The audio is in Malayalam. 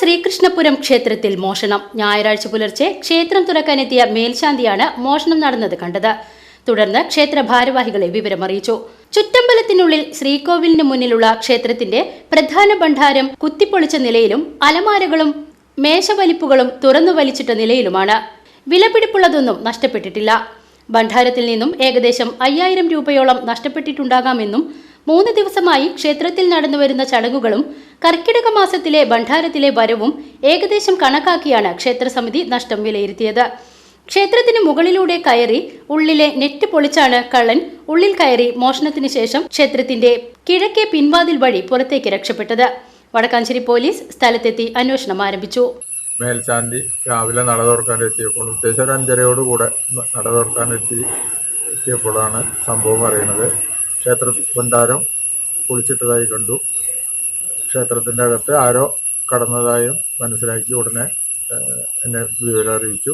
ശ്രീകൃഷ്ണപുരം ക്ഷേത്രത്തിൽ മോഷണം. ഞായറാഴ്ച പുലർച്ചെ ക്ഷേത്രം തുറക്കാനെത്തിയ മേൽശാന്തിയാണ് മോഷണം നടന്നത് കണ്ടത്. തുടർന്ന് ക്ഷേത്ര ഭാരവാഹികളെ വിവരമറിയിച്ചു. ചുറ്റമ്പലത്തിനുള്ളിൽ ശ്രീകോവിലിന് മുന്നിലുള്ള ക്ഷേത്രത്തിന്റെ പ്രധാന ഭണ്ഡാരം കുത്തിപ്പൊളിച്ച നിലയിലും അലമാരകളും മേശവലിപ്പുകളും തുറന്നു വലിച്ചിട്ട നിലയിലുമാണ്. വിലപിടിപ്പുള്ളതൊന്നും നഷ്ടപ്പെട്ടിട്ടില്ല. ഭണ്ഡാരത്തിൽ നിന്നും ഏകദേശം അയ്യായിരം രൂപയോളം നഷ്ടപ്പെട്ടിട്ടുണ്ടാകാമെന്നും മൂന്ന് ദിവസമായി ക്ഷേത്രത്തിൽ നടന്നുവരുന്ന ചടങ്ങുകളും കർക്കിടക മാസത്തിലെ ഭണ്ഡാരത്തിലെ വരവും ഏകദേശം കണക്കാക്കിയാണ് ക്ഷേത്രസമിതി നഷ്ടം വിലയിരുത്തിയത്. ക്ഷേത്രത്തിന് മുകളിലൂടെ കയറി ഉള്ളിലെ നെറ്റ് പൊളിച്ചാണ് കള്ളൻ ഉള്ളിൽ കയറി മോഷണത്തിന് ശേഷം ക്ഷേത്രത്തിന്റെ കിഴക്കേ പിൻവാതിൽ വഴി പുറത്തേക്ക് രക്ഷപ്പെട്ടത്. വടക്കാഞ്ചേരി പോലീസ് സ്ഥലത്തെത്തി അന്വേഷണം ആരംഭിച്ചു. മേൽശാന്തി രാവിലെ നട തുറക്കാൻ എത്തിയപ്പോൾ ഉദ്ദേശം ഒരു അഞ്ചരയോടുകൂടെ നട തുറക്കാൻ എത്തി എത്തിയപ്പോഴാണ് സംഭവം അറിയുന്നത്. ക്ഷേത്ര ഭണ്ഡാരം പൊളിച്ചിട്ടതായി കണ്ടു. ക്ഷേത്രത്തിന്റെ അകത്ത് ആരോ കടന്നതായും മനസ്സിലാക്കി ഉടനെ എന്നെ വിവരം അറിയിച്ചു.